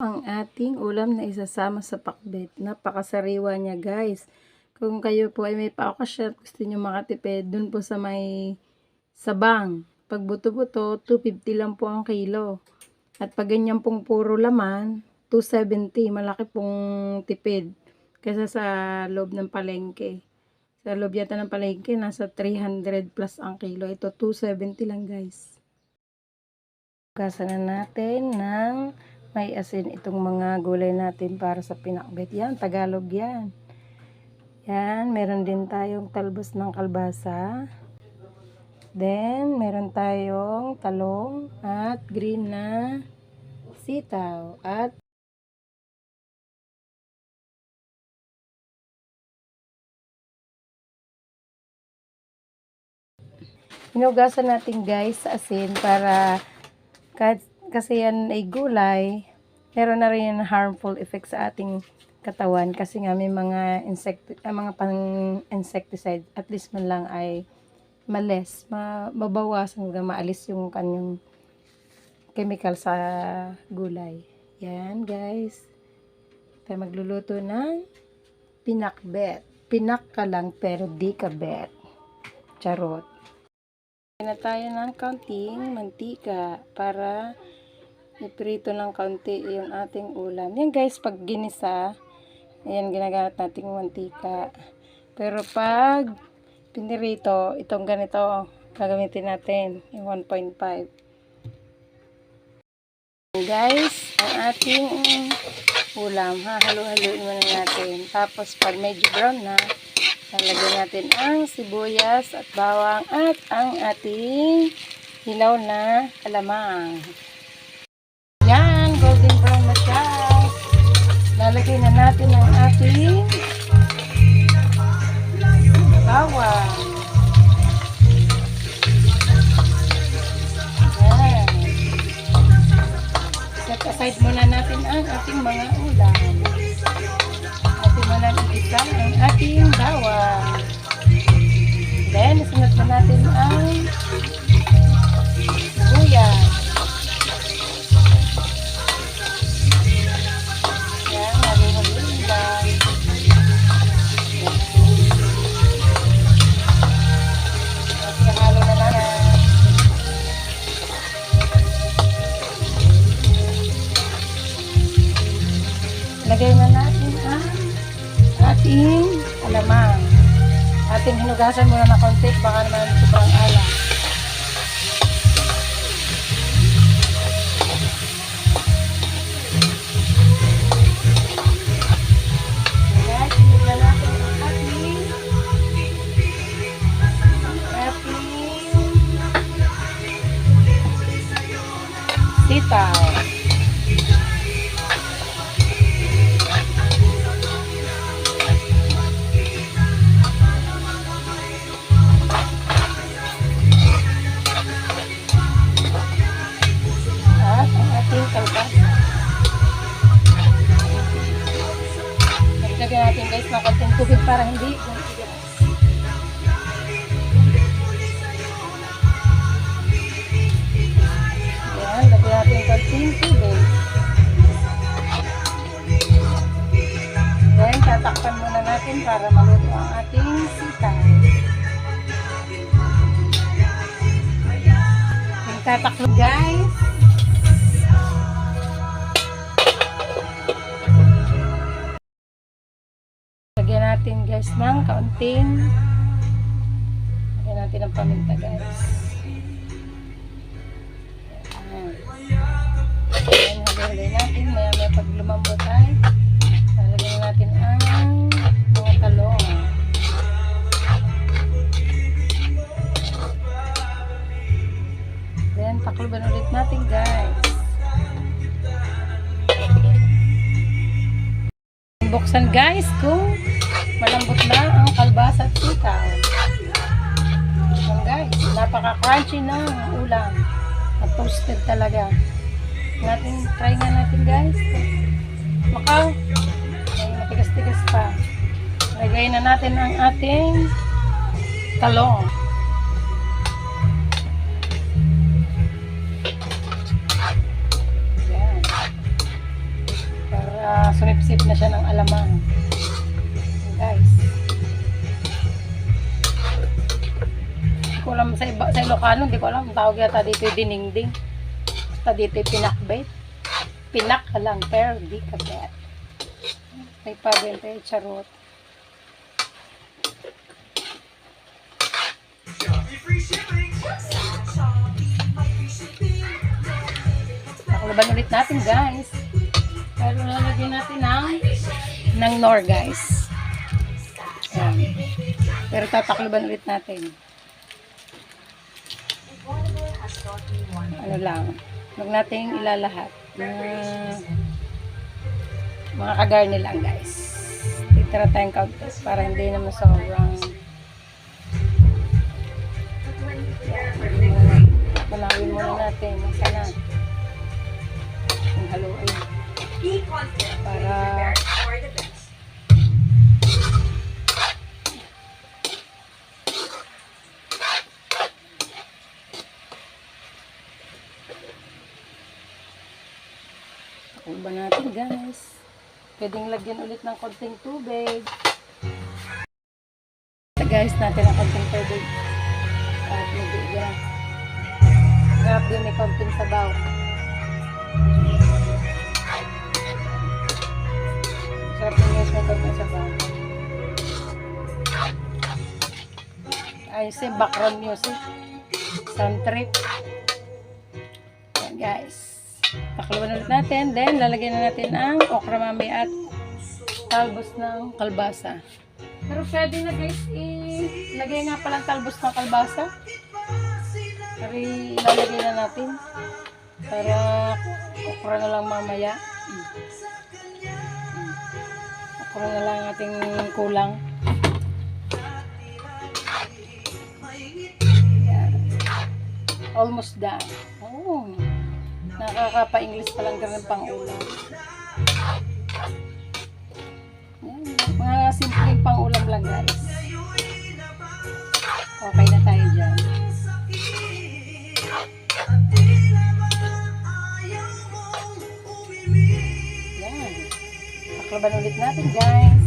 ang ating ulam na isasama sa pakbet. Napakasariwa niya guys. Kung kayo po ay may paokasyon gusto nyo makatipid, dun po sa may sabang. Pag buto-buto, 250 lang po ang kilo. At pag ganyan pong puro laman, 270. Malaki pong tipid. Kaysa sa loob ng palengke. Sa loob yata ng palengke, nasa 300 plus ang kilo. Ito, 270 lang guys. Gasa na natin ng may asin itong mga gulay natin para sa pinakbet. Yan, Tagalog yan. Yan, meron din tayong talbos ng kalbasa. Then, meron tayong talong at green na sitaw. At hinugasan natin guys sa asin para kahit kasi yan ay gulay, meron na rin harmful effect sa ating katawan kasi nga may mga insect ah, mga pang insecticide at least man lang ay males, ma, mabawasan hanggang maalis yung kanyang chemical sa gulay. Yan guys. Tayo magluluto ng pinakbet. Pinak ka lang pero di ka bet. Charot. na tayo ng kaunting mantika para iprito ng kaunti yung ating ulam. Yan guys, pag ginisa, ayan ginagamit nating mantika. Pero pag pinirito, itong ganito, gagamitin natin, yung 1.5. Guys, ang ating ulam, hahalo-haloin muna natin. Tapos pag medyo brown na, lalagyan natin ang sibuyas at bawang at ang ating hilaw na alamang. Lalagay na natin ang ating bawang. Yan. Set aside muna natin ang ating mga ulam. Ating muna isa ang ating bawang. Then, isunod na natin ang sibuyas. Lagay na natin ang ating alamang. Ating hinugasan muna na konti, baka naman sobrang alam. Para hindi gumigas. Yan, lagyan natin konting tubig. Then, tatakpan muna natin para maluto ang ating sitaw. Yung tataklo guys. Guys ng kaunting lagyan natin ng paminta guys. Ayan. Halo-haloy natin. Maya maya pag lumambot tayo, lalagyan natin ang mga talong. Then, takloban ulit natin guys. Buksan guys kung malambot na ang kalbasa at sitaw. Yan guys, napaka-crunchy ng ulam. At toasted talaga. Natin, try nga natin guys. Makaw. Ay, matigas-tigas pa. Lagay na natin ang ating talong. Yan. Sumipsip na siya ng alamang. Ko alam sa iba, sa Ilocano, hindi ko alam. Ang tawag yata dito yung diningding. Basta dito yung pinakbet. Pinak ka lang, pero di ka bet. May pabenta yung charot. Pakulaban ulit natin guys. Pero lalagyan natin ng ng nor guys. Ayan. Pero tatakluban ulit natin. Ano lang. Huwag natin ilalahat. Uh, mga kagarni lang guys. Titira tayong kaunti para hindi naman sobrang Balawin muna natin. Sana. Ang haluin. Para Takbo natin guys. Pwedeng lagyan ulit ng konting tubig. Sa guys natin ang konting tubig. At magigyan. Grabe may konting sabaw. Sarap yung guys may konting sabaw. Ayos yung background music. Sound trip. Yan guys. Takluban ulit natin. Then, lalagyan na natin ang okra mami at talbos ng kalbasa. Pero pwede na guys, ilagay nga palang talbos ng kalbasa. Pero ilalagay na natin. Para okra na lang mamaya. Okra na lang ating kulang. Almost done. Oh. Nakakapa-English pa lang ganun pang ulam. Yan, mga simpleng pang ulam lang guys. Okay na tayo dyan. Yan. Paklaban ulit natin guys.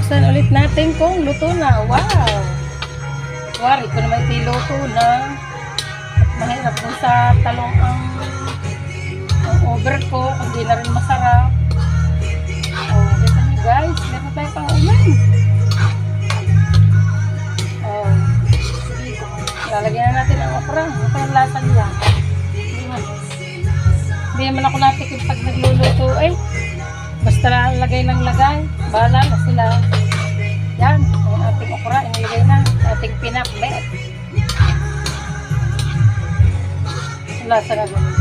Buksan ulit natin kung luto na. Wow! Wari ko naman tiluto na mahirap kung sa talong ang, ang over ko, hindi na rin masarap. Oh, kita nyo guys, meron tayo pang ulam. Oh, sige, lalagyan na natin ang okra. Ano pa yung lasa nila? Hindi man. Hindi naman ako natikim pag nagluluto eh. Basta lagay ng lagay. Bahala na sila. Yan, ang ating okra, inilagay na. Ating pinakbet. Lasa na ganun.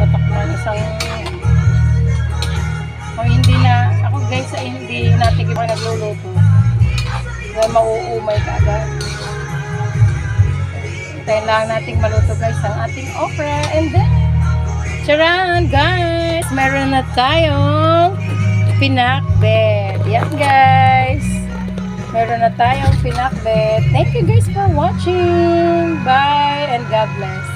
Patok na isang... Kung hindi na, ako guys, hindi natin iba nagluluto. Dahil mauumay ka agad. Hintayin lang nating maluto guys ang ating okra. And then, charan guys! Meron na tayong pinakbet. Yan guys. Meron na tayong pinakbet. Thank you guys for watching. Bye and God bless.